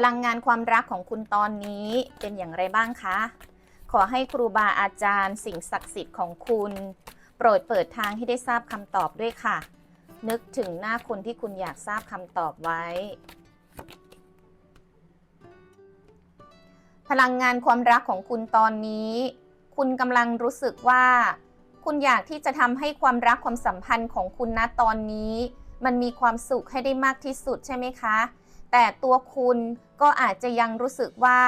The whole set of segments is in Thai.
พลังงานความรักของคุณตอนนี้เป็นอย่างไรบ้างคะ ขอให้ครูบาอาจารย์ สิ่งศักดิ์สิทธิ์ของคุณ โปรดเปิดทางให้ได้ทราบคำตอบด้วยค่ะ นึกถึงหน้าคนที่คุณอยากทราบคำตอบไว้ พลังงานความรักของคุณตอนนี้ คุณกำลังรู้สึกว่า คุณอยากที่จะทำให้ความรักความสัมพันธ์ของคุณณตอนนี้ มันมีความสุขให้ได้มากที่สุดใช่ไหมคะ แต่ตัวคุณก็อาจจะยังรู้สึกว่า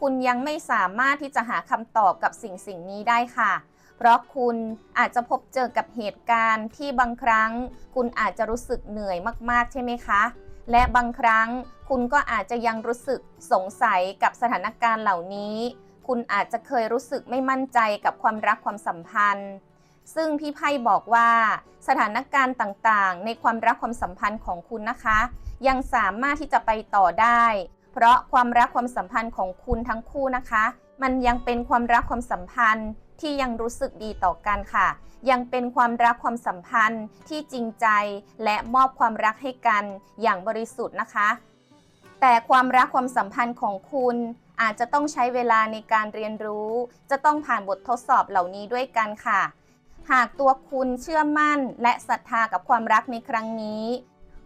คุณยังไม่สามารถที่จะหาคำตอบกับสิ่งสิ่งนี้ได้ค่ะ เพราะคุณอาจจะพบเจอกับเหตุการณ์ที่บางครั้ง คุณอาจจะรู้สึกเหนื่อยมาก ๆ ใช่ไหมคะ และบางครั้งคุณก็อาจจะยังรู้สึกสงสัยกับสถานการณ์เหล่านี้ คุณอาจจะเคยรู้สึกไม่มั่นใจกับความรักความสัมพันธ์ ซึ่งพี่ไพ่บอกว่าสถานการณ์ต่างๆ ในความรักความสัมพันธ์ของคุณนะคะ ยังสามารถที่จะไปต่อได้ เพราะความรักความสัมพันธ์ของคุณทั้งคู่นะคะ มันยังเป็นความรักความสัมพันธ์ที่ยังรู้สึกดีต่อกันค่ะ ยังเป็นความรักความสัมพันธ์ที่จริงใจและมอบความรักให้กันอย่างบริสุทธิ์นะคะ แต่ความรักความสัมพันธ์ของคุณอาจจะต้องใช้เวลาในการเรียนรู้ จะต้องผ่านบททดสอบเหล่านี้ด้วยกันค่ะ หากตัวคุณเชื่อมั่น และศรัทธากับความรักในครั้งนี้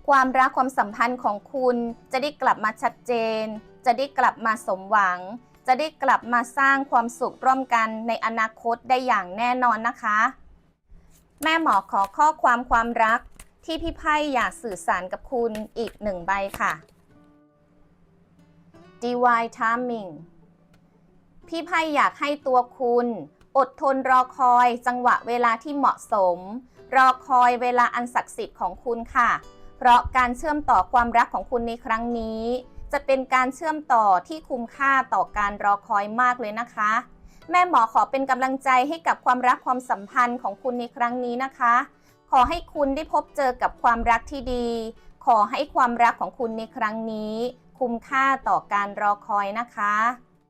ความรักความสัมพันธ์ของคุณจะได้กลับมาชัดเจน จะได้กลับมาสมหวัง จะได้กลับมาสร้างความสุขร่วมกันในอนาคตได้อย่างแน่นอนนะคะ แม่หมอขอข้อความความรักที่พี่ไพ่อยากสื่อสารกับคุณอีกหนึ่งใบค่ะ Divine Timing พี่ไพ่อยากให้ตัวคุณ อดทนรอคอยจังหวะเวลาที่เหมาะสม รอคอยเวลาอันศักดิ์สิทธิ์ของคุณค่ะ เพราะการเชื่อมต่อความรักของคุณในครั้งนี้ จะเป็นการเชื่อมต่อที่คุ้มค่าต่อการรอคอยมากเลยนะคะ แม่หมอขอเป็นกำลังใจให้กับความรักความสัมพันธ์ของคุณในครั้งนี้นะคะ ขอให้คุณได้พบเจอกับความรักที่ดี ขอให้ความรักของคุณในครั้งนี้ คุ้มค่าต่อการรอคอยนะคะ